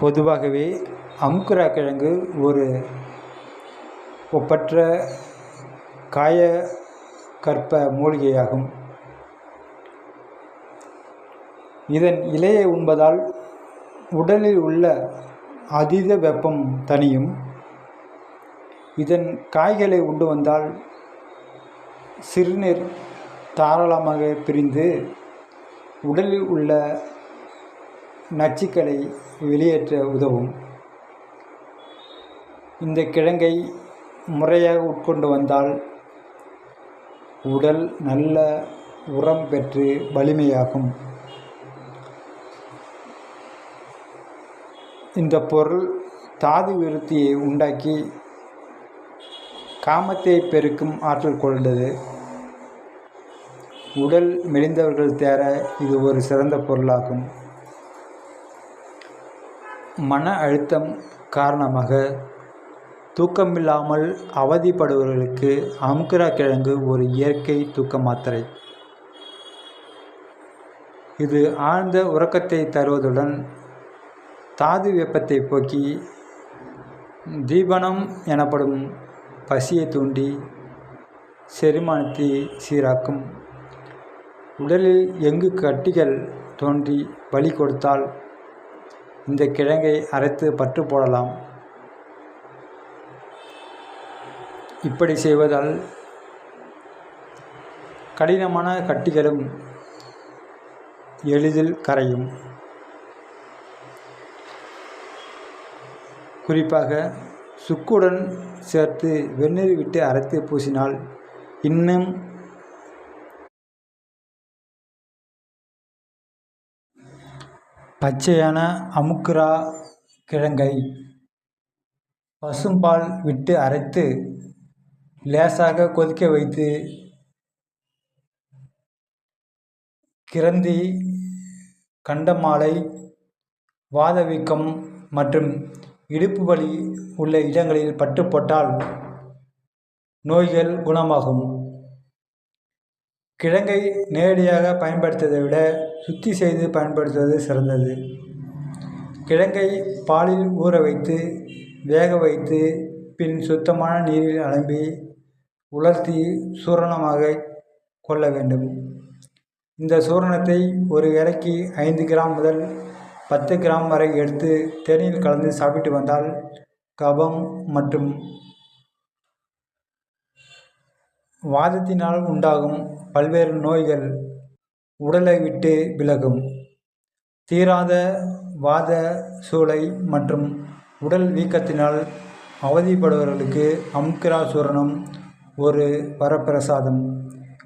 பொதுவாகவே அமுக்குரா கிழங்கு ஒரு ஒப்பற்ற காயகற்ப மூலிகையாகும். இதன் இலையை உண்பதால் உடலில் உள்ள அதீத வெப்பம் தனியும் இதன் காய்களை உண்டு வந்தால் சிறுநீர் தாராளமாக பிரிந்து உடலில் உள்ள நச்சுக்களை வெளியேற்ற உதவும். இந்த கிழங்கை முறையாக உட்கொண்டு வந்தால் உடல் நல்ல உரம் பெற்று வலிமையாகும். இந்த பொருள் தாது விருத்தியை உண்டாக்கி காமத்தை பெருக்கும் ஆற்றல் கொண்டது. உடல் மெலிந்தவர்கள் தேர இது ஒரு சிறந்த பொருளாகும். மன அழுத்தம் காரணமாக தூக்கமில்லாமல் அவதிப்படுபவர்களுக்கு அமுக்குரா கிழங்கு ஒரு இயற்கை தூக்க மாத்திரை. இது ஆழ்ந்த உறக்கத்தை தருவதுடன் தாது வெப்பத்தை போக்கி தீபனம் எனப்படும் பசியை தூண்டி செரிமானத்தை சீராக்கும். உடலில் எங்கு கட்டிகள் தோன்றி வலி கொடுத்தால் இந்த கிழங்கை அரைத்து பற்று போடலாம். இப்படி செய்வதால் கடினமான கட்டிகளும் எளிதில் கரையும். குறிப்பாக சுக்குடன் சேர்த்து வெந்நீர் விட்டு அரைத்து பூசினால் இன்னும் பச்சையான அமுக்குரா கிழங்கை பசும்பால் விட்டு அரைத்து லேசாக கொதிக்க வைத்து கிரந்தி கண்டமாலை வாதவீக்கம் மற்றும் இடுப்பு வலி உள்ள இடங்களில் பட்டு போட்டால் நோய்கள் குணமாகும். கிழங்கை நேரடியாக பயன்படுத்துவதை விட சுத்தி செய்து பயன்படுத்துவது சிறந்தது. கிழங்கை பாலில் ஊற வைத்து வேக வைத்து பின் சுத்தமான நீரில் அலம்பி உலர்த்தி சூரணமாக கொள்ள வேண்டும். இந்த சூரணத்தை ஒரு வேளைக்கு ஐந்து கிராம் முதல் பத்து கிராம் வரை எடுத்து தேநீர் கலந்து சாப்பிட்டு வந்தால் கபம் மற்றும் வாதத்தினால் உண்டாகும் பல்வேறு நோய்கள் உடலை விட்டு விலகும். தீராத வாத சூளை மற்றும் உடல் வீக்கத்தினால் அவதிப்படுபவர்களுக்கு அமுக்கிராசூரணம் ஒரு வரப்பிரசாதம்.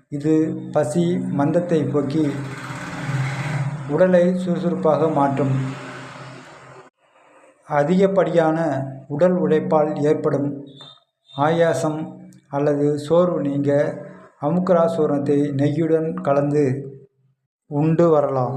இது பசி மந்தத்தை போக்கி உடலை சுறுசுறுப்பாக மாற்றும். அதிகப்படியான உடல் உழைப்பால் ஏற்படும் ஆயாசம் அல்லது சோர்வு நீங்க அமுக்கராசூரணத்தை நெய்யுடன் கலந்து உண்டு வரலாம்.